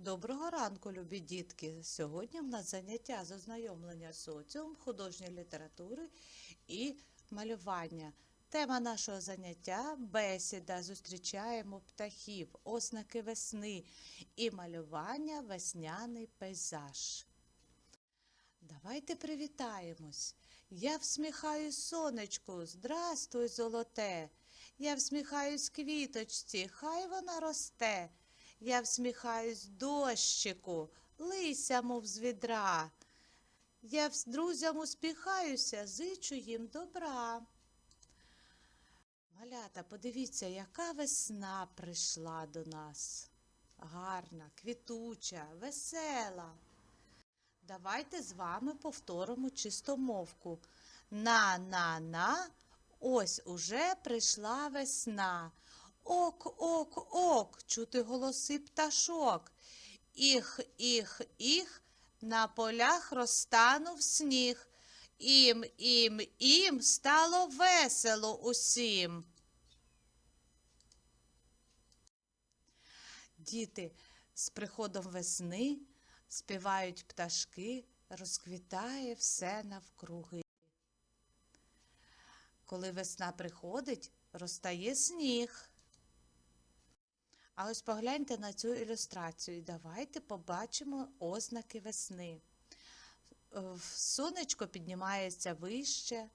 Доброго ранку, любі дітки! Сьогодні в нас заняття з ознайомлення з соціумом, художньої літератури і малювання. Тема нашого заняття бесіда. Зустрічаємо птахів, ознаки весни і малювання весняний пейзаж. Давайте привітаємось. Я всміхаюсь сонечку, здрастуй, золоте. Я всміхаюсь квіточці, хай вона росте. Я всміхаюсь дощику, лися, мов з відра. Я з друзям успіхаюся, зичу їм добра. Малята, подивіться, яка весна прийшла до нас. Гарна, квітуча, весела. Давайте з вами повторимо чистомовку. На-на-на, ось уже прийшла весна. Ок, ок, ок, чути голоси пташок. Іх, іх, іх, на полях розтанув сніг. Ім, ім, ім стало весело усім. Діти, з приходом весни співають пташки, розквітає все навкруги. Коли весна приходить, розтає сніг. А ось погляньте на цю ілюстрацію давайте побачимо ознаки весни. Е, Сонечко піднімається вище,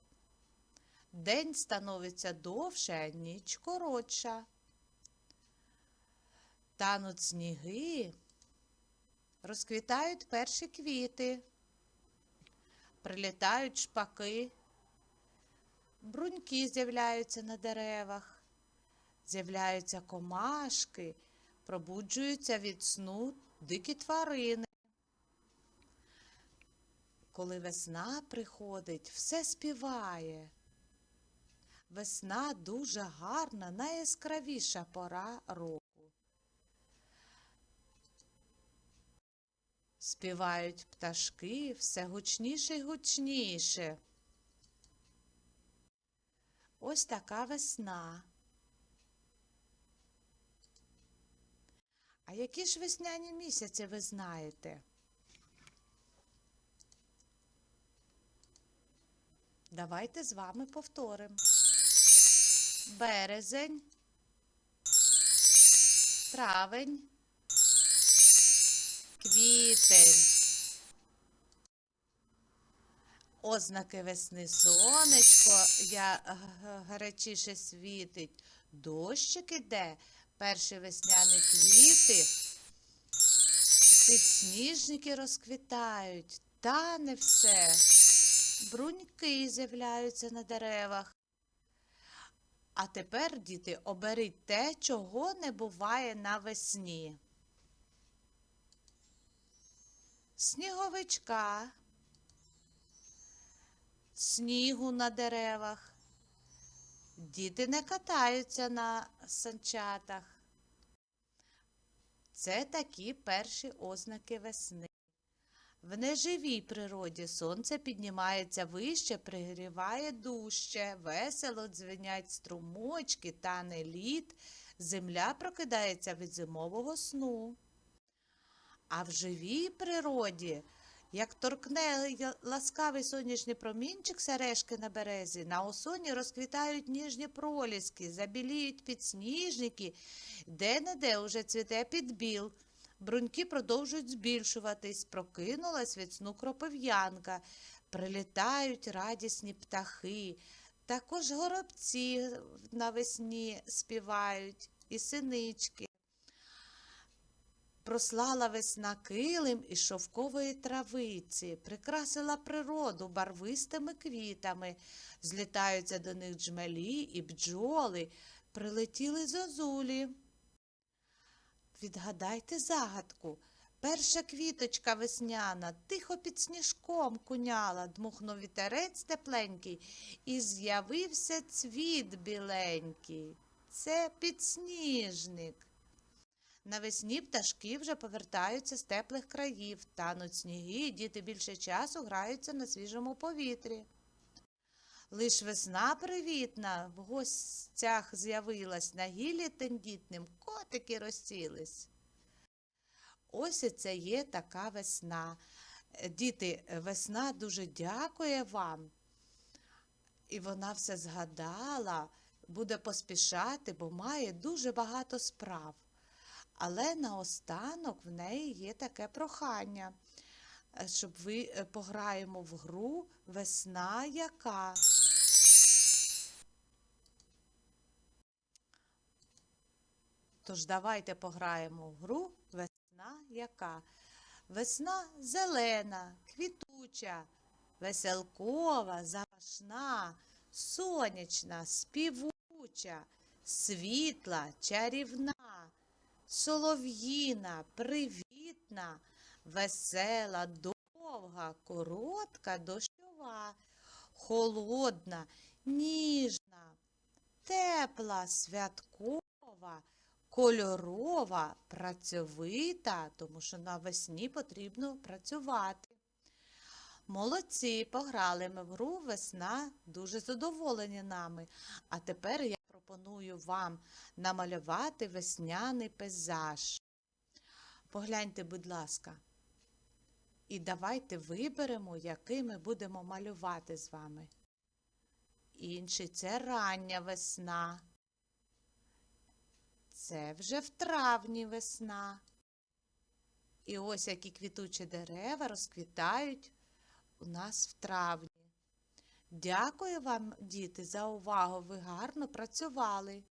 день становиться довше, а ніч коротша. Тануть сніги, розквітають перші квіти, прилітають шпаки, бруньки з'являються на деревах. З'являються комашки, пробуджуються від сну дикі тварини. Коли весна приходить, все співає. Весна дуже гарна, найяскравіша пора року. Співають пташки все гучніше й гучніше. Ось така весна. А які ж весняні місяці ви знаєте? Давайте з вами повторимо. Березень, травень, квітень. Ознаки весни сонечко я гарячіше світить, дощик іде, перші весняні квіти, підсніжники розквітають, тане все, бруньки з'являються на деревах. А тепер, діти, оберіть те, чого не буває навесні. Сніговичка, снігу на деревах. Діти не катаються на санчатах. Це такі перші ознаки весни. В неживій природі сонце піднімається вище, пригріває дужче, весело дзвенять струмочки, тане лід, земля прокидається від зимового сну. А в живій природі, як торкне ласкавий сонячний промінчик сережки на березі, на осоні розквітають ніжні проліски, забіліють підсніжники, де-не-де уже цвіте підбіл. Бруньки продовжують збільшуватись, прокинулась від сну кропив'янка, прилітають радісні птахи. Також горобці навесні співають і синички. Прослала весна килим із шовкової травиці, прикрасила природу барвистими квітами, злітаються до них джмелі і бджоли, прилетіли зозулі. Відгадайте загадку. Перша квіточка весняна тихо під сніжком куняла, дмухнув вітерець тепленький, і з'явився цвіт біленький. Це підсніжник. Навесні пташки вже повертаються з теплих країв, тануть сніги, і діти більше часу граються на свіжому повітрі. Лиш весна привітна в гостях з'явилась, на гіллі тендітним котики розцілись. Ось і це є така весна. Е, Діти, е, весна дуже дякує вам. І вона все згадала, буде поспішати, бо має дуже багато справ. Але наостанок в неї є таке прохання, е, щоб ви е, пограємо в гру Весна яка. Тож давайте пограємо в гру Весна яка. Весна зелена, квітуча, веселкова, запашна, сонячна, співуча, світла, чарівна, солов'їна, привітна, весела, довга, коротка, дощова, холодна, ніжна, тепла, святкова, кольорова, працьовита, тому що навесні потрібно працювати. Молодці, пограли ми в гру весна, дуже задоволені нами. А тепер я пропоную вам намалювати весняний пейзаж. Погляньте, будь ласка. І давайте виберемо, який ми будемо малювати з вами. Інший це рання весна. Це вже в травні весна. І ось які квітучі дерева розквітають у нас в травні. Дякую вам, діти, за увагу. Ви гарно працювали.